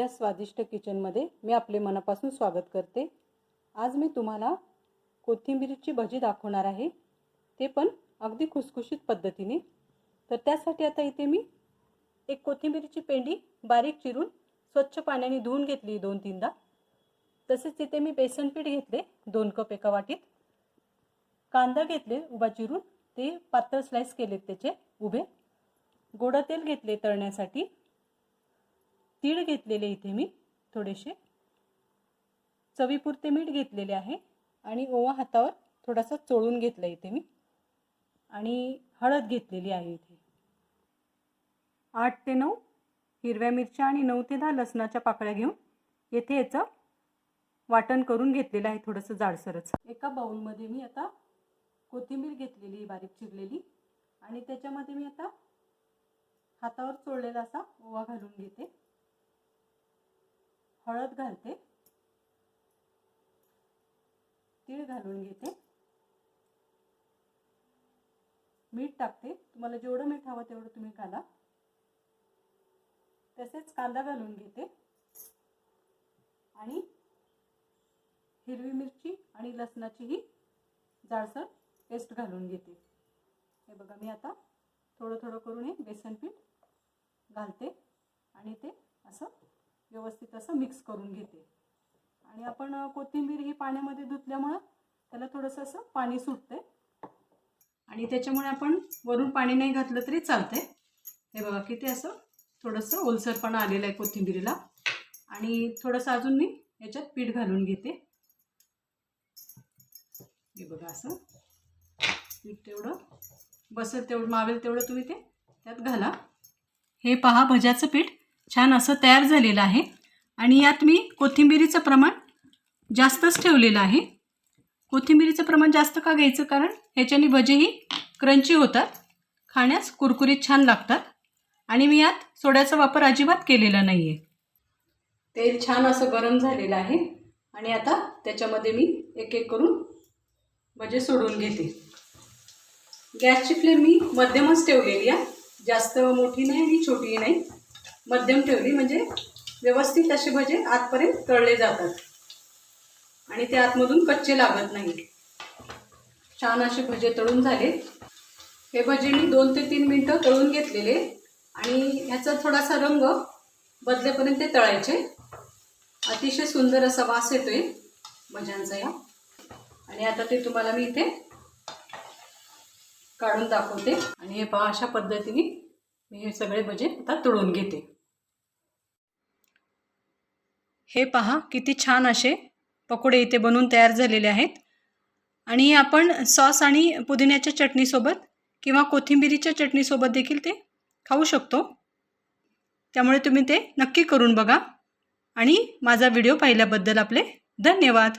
स्वादिष्ट किचनमध्ये मी आपले मनापासून स्वागत करते. आज मी तुम्हाला कोथिंबीरची भजी दाखवणार आहे. ते पण अगदी खुसखुशीत पद्धतीने. तर त्यासाठी आता इथे मी एक कोथिंबीरची पेंडी बारीक चिरून स्वच्छ पाण्याने धुवून घेतली दोन तीनदा. तसेच इथे मी बेसन पीठ घेतले दोन कप एका वाटीत. कांदा घेतले उभा चिरून. ते पातळ स्लाइस केलेत त्याचे उभे. गोडं तेल घेतले तळण्यासाठी. तीळ घेतलेले इथे मी थोडेसे. चवीपुरते मीठ घेतलेले आहे आणि ओवा हातावर थोडासा चोळून घेतला इथे मी. आणि हळद घेतलेली आहे इथे. आठ ते नऊ हिरव्या मिरच्या आणि नऊ ते दहा लसणाच्या पाकळ्या घेऊन येथे याचं वाटण करून घेतलेलं आहे थोडंसं जाडसरच. एका बाऊलमध्ये मी आता कोथिंबीर घेतलेली बारीक चिरलेली. आणि त्याच्यामध्ये मी आता हातावर चोळलेला असा ओवा घालून घेते. हळद घालते. तीळ घालून घेते. मीठ टाकते. तुम्हाला जेवढं मीठ हवं तेवढं तुम्ही घाला. तसेच कांदा घालून घेते. आणि हिरवी मिरची आणि लसणाचीही जाडसर पेस्ट घालून घेते. हे बघा मी आता थोडं थोडं करून हे बेसन पीठ घालते. आणि ते असं व्यवस्थित असं मिक्स करून घेते. आणि आपण कोथिंबीर ही पाण्यामध्ये धुतल्यामुळं त्याला थोडंसं असं पाणी सुटते आणि त्याच्यामुळे आपण वरून पाणी नाही घातलं तरी चालतंय. हे बघा किती असं थोडंसं ओलसरपणा आलेलं आहे कोथिंबीरीला. आणि थोडंसं अजून मी याच्यात पीठ घालून घेते. हे बघा असं. पीठ तेवढं बसेल तेवढं मावेल तेवढं तुम्ही ते त्यात घाला. हे पहा भज्याचं पीठ छान असं तयार झालेलं आहे. आणि यात मी कोथिंबिरीचं प्रमाण जास्तच ठेवलेलं आहे. कोथिंबिरीचं प्रमाण जास्त का घ्यायचं? कारण ह्याच्याने भजेही क्रंची होतात. खाण्यास कुरकुरीत छान लागतात. आणि मी यात सोड्याचा वापर अजिबात केलेला नाही आहे तेल छान असं गरम झालेलं आहे. आणि आता त्याच्यामध्ये मी एक एक करून भजे सोडून घेते. गॅसची फ्लेम मी मध्यमच ठेवलेली आहे. जास्त मोठी नाही आणि छोटीही नाही. मध्यम ठेवली म्हणजे व्यवस्थित असे भजे आतपर्यंत तळले जातात. आणि ते आतमधून कच्चे लागत नाही. छान असे भजे तळून झाले. हे भजे मी दोन ते तीन मिनटं तळून घेतलेले आणि ह्याचा थोडासा रंग बदलेपर्यंत ते तळायचे. अतिशय सुंदर असा वास येतोय भज्यांचा या. आणि आता ते तुम्हाला मी इथे काढून दाखवते. आणि हे पहा अशा पद्धतीने मी हे सगळे भजे आता तळून घेते. हे पहा किती छान असे पकोडे इथे बनवून तयार झालेले आहेत. आणि आपण सॉस आणि पुदिन्याच्या चटणीसोबत किंवा कोथिंबिरीच्या चटणीसोबत देखील ते खाऊ शकतो. त्यामुळे तुम्ही ते नक्की करून बघा. आणि माझा व्हिडिओ पाहिल्याबद्दल आपले धन्यवाद.